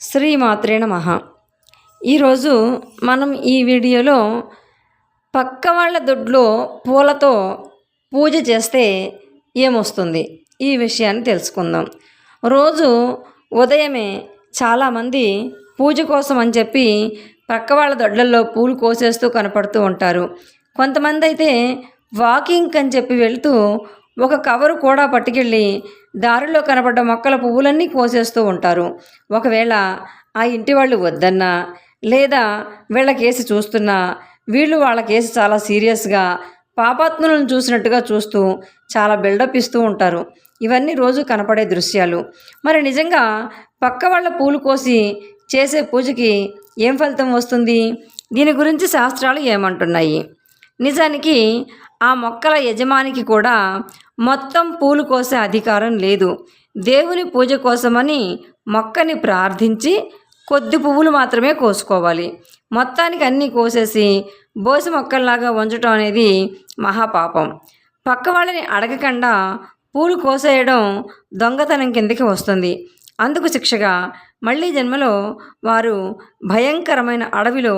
శ్రీమాత్రే నమ. ఈరోజు మనం ఈ వీడియోలో పక్క వాళ్ళ దొడ్లో పూలతో పూజ చేస్తే ఏమొస్తుంది? ఈ విషయాన్ని తెలుసుకుందాం. రోజు ఉదయమే చాలామంది పూజ కోసం అని చెప్పి పక్క వాళ్ళ దొడ్లలో పూలు కోసేస్తూ కనపడుతూ ఉంటారు. కొంతమంది అయితే వాకింగ్ అని చెప్పి వెళ్తూ ఒక కవరు కూడా పట్టుకెళ్ళి దారిలో కనపడ్డ మొక్కల పువ్వులన్నీ కోసేస్తూ ఉంటారు. ఒకవేళ ఆ ఇంటి వాళ్ళు వద్దన్నా లేదా వీళ్ళ కేసు చూస్తున్నా వీళ్ళు వాళ్ళ కేసు చాలా సీరియస్గా పాపాత్ములను చూసినట్టుగా చూస్తూ చాలా బిల్డప్ ఇస్తూ ఉంటారు. ఇవన్నీ రోజు కనపడే దృశ్యాలు. మరి నిజంగా పక్క వాళ్ళ పూలు కోసి చేసే పూజకి ఏం ఫలితం వస్తుంది? దీని గురించి శాస్త్రాలు ఏమంటున్నాయి? నిజానికి ఆ మొక్కల యజమానికి కూడా మొత్తం పూలు కోసే అధికారం లేదు. దేవుని పూజ కోసమని మొక్కని ప్రార్థించి కొద్ది పువ్వులు మాత్రమే కోసుకోవాలి. మొత్తానికి అన్నీ కోసేసి బోసి మొక్కల్లాగా ఉంచటం అనేది మహాపాపం. పక్క వాళ్ళని అడగకుండా పూలు కోసేయడం దొంగతనం కిందకి వస్తుంది. అందుకు శిక్షగా మళ్ళీ జన్మలో వారు భయంకరమైన అడవిలో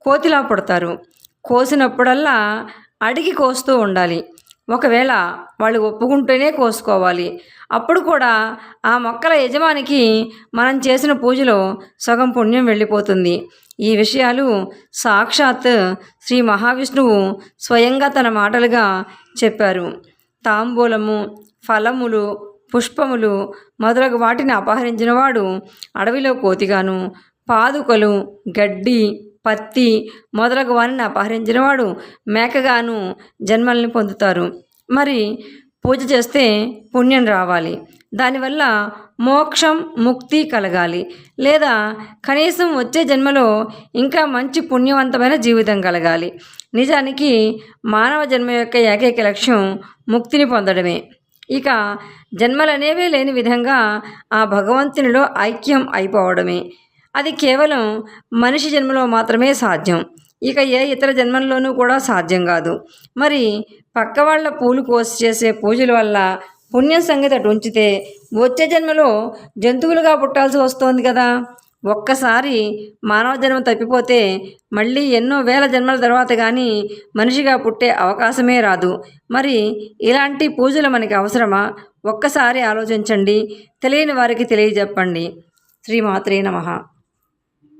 కోతిలా పుడతారు. కోసినప్పుడల్లా అడిగి కోస్తూ ఉండాలి. ఒకవేళ వాళ్ళు ఒప్పుకుంటేనే కోసుకోవాలి. అప్పుడు కూడా ఆ మొక్కల యజమానికి మనం చేసిన పూజలో సగం పుణ్యం వెళ్ళిపోతుంది. ఈ విషయాలు సాక్షాత్ శ్రీ మహావిష్ణువు స్వయంగా తన మాటలుగా చెప్పారు. తాంబూలము ఫలములు పుష్పములు మొదలగు వాటిని అపహరించినవాడు అడవిలో కోతిగాను పాదుకలు గడ్డి పత్తి మొదలగు వారిని అపహరించినవాడు మేకగాను జన్మల్ని పొందుతారు. మరి పూజ చేస్తే పుణ్యం రావాలి. దానివల్ల మోక్షం ముక్తి కలగాలి. లేదా కనీసం వచ్చే జన్మలో ఇంకా మంచి పుణ్యవంతమైన జీవితం కలగాలి. నిజానికి మానవ జన్మ యొక్క ఏకైక లక్ష్యం ముక్తిని పొందడమే. ఇక జన్మలనేవే లేని విధంగా ఆ భగవంతునిలో ఐక్యం అయిపోవడమే. అది కేవలం మనిషి జన్మలో మాత్రమే సాధ్యం. ఇక ఏ ఇతర జన్మల్లోనూ కూడా సాధ్యం కాదు. మరి పక్క వాళ్ళ పూలు కోసి చేసే పూజల వల్ల పుణ్యం సంగతి అటు ఉంచితే వచ్చే జన్మలో జంతువులుగా పుట్టాల్సి వస్తోంది కదా. ఒక్కసారి మానవ జన్మ తప్పిపోతే మళ్ళీ ఎన్నో వేల జన్మల తర్వాత కానీ మనిషిగా పుట్టే అవకాశమే రాదు. మరి ఇలాంటి పూజలు మనకి అవసరమా? ఒక్కసారి ఆలోచించండి. తెలియని వారికి తెలియజెప్పండి. శ్రీమాత్రే నమః.